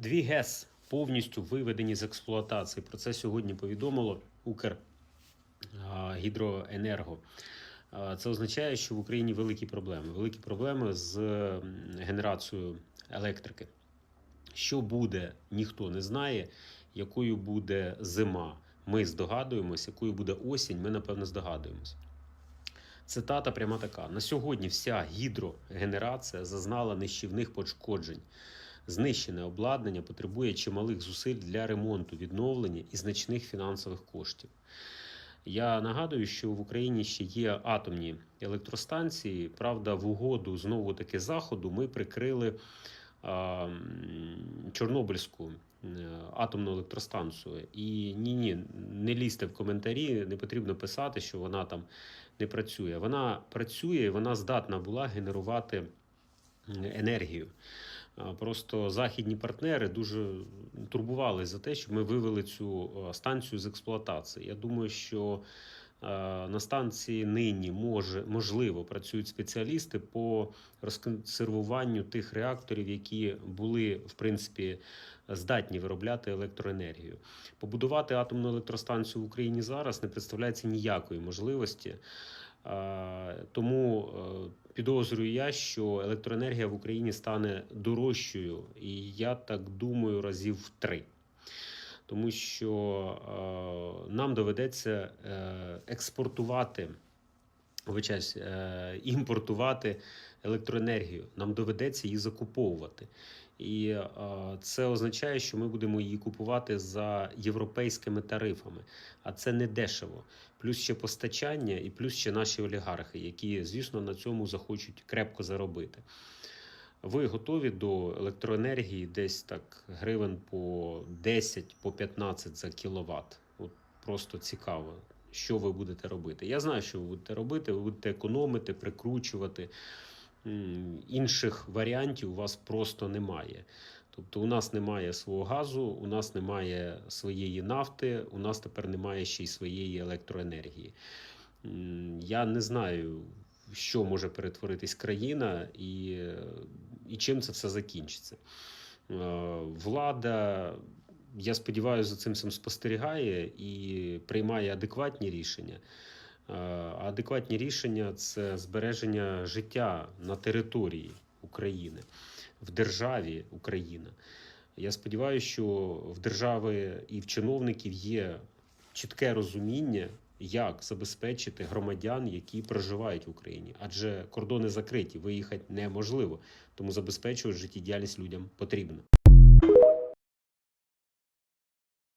Дві ГЕС повністю виведені з експлуатації. Про це сьогодні повідомило Укргідроенерго. Це означає, що в Україні великі проблеми. Великі проблеми з генерацією електрики. Що буде, ніхто не знає. Якою буде зима, ми здогадуємось, якою буде осінь, ми напевно здогадуємось. Цитата пряма така: на сьогодні вся гідрогенерація зазнала нищівних пошкоджень. Знищене обладнання потребує чималих зусиль для ремонту, відновлення і значних фінансових коштів. Я нагадую, що в Україні ще є атомні електростанції. Правда, в угоду знову таки заходу ми прикрили а, Чорнобильську е, атомну електростанцію. І ні, ні, не лізьте в коментарі, не потрібно писати, що вона там не працює. Вона працює, і вона здатна була генерувати енергію. Просто західні партнери дуже турбувалися за те, щоб ми вивели цю е, станцію з експлуатації. Я думаю, що е, на станції нині може можливо працюють спеціалісти по розконсервуванню тих реакторів, які були в принципі здатні виробляти електроенергію. Побудувати атомну електростанцію в Україні зараз не представляється ніякої можливості. Тому е, підозрюю я, що електроенергія в Україні стане дорожчою, і я так думаю, разів в три. Тому що е, нам доведеться е, експортувати, вибачаюсь, е, імпортувати електроенергію. Нам доведеться її закуповувати. І е, це означає, що ми будемо її купувати за європейськими тарифами, а це не дешево. Плюс ще постачання, і плюс ще наші олігархи, які, звісно, на цьому захочуть крепко заробити. Ви готові до електроенергії десь так гривень по 10, по 15 за кіловат. От просто цікаво, що ви будете робити. Я знаю, що ви будете робити. Ви будете економити, прикручувати. Інших варіантів у вас просто немає. Тобто, у нас немає свого газу, у нас немає своєї нафти, у нас тепер немає ще й своєї електроенергії. Я не знаю, що може перетворитись країна і, і чим це все закінчиться. Е, Влада, я сподіваюся, за цим всім спостерігає і приймає адекватні рішення. Е, А адекватні рішення це збереження життя на території України, в державі Україна. Я сподіваюся, що в держави і в чиновників є чітке розуміння, як забезпечити громадян, які проживають в Україні, адже кордони закриті, виїхати неможливо, тому забезпечувати життєдіяльність людям потрібно.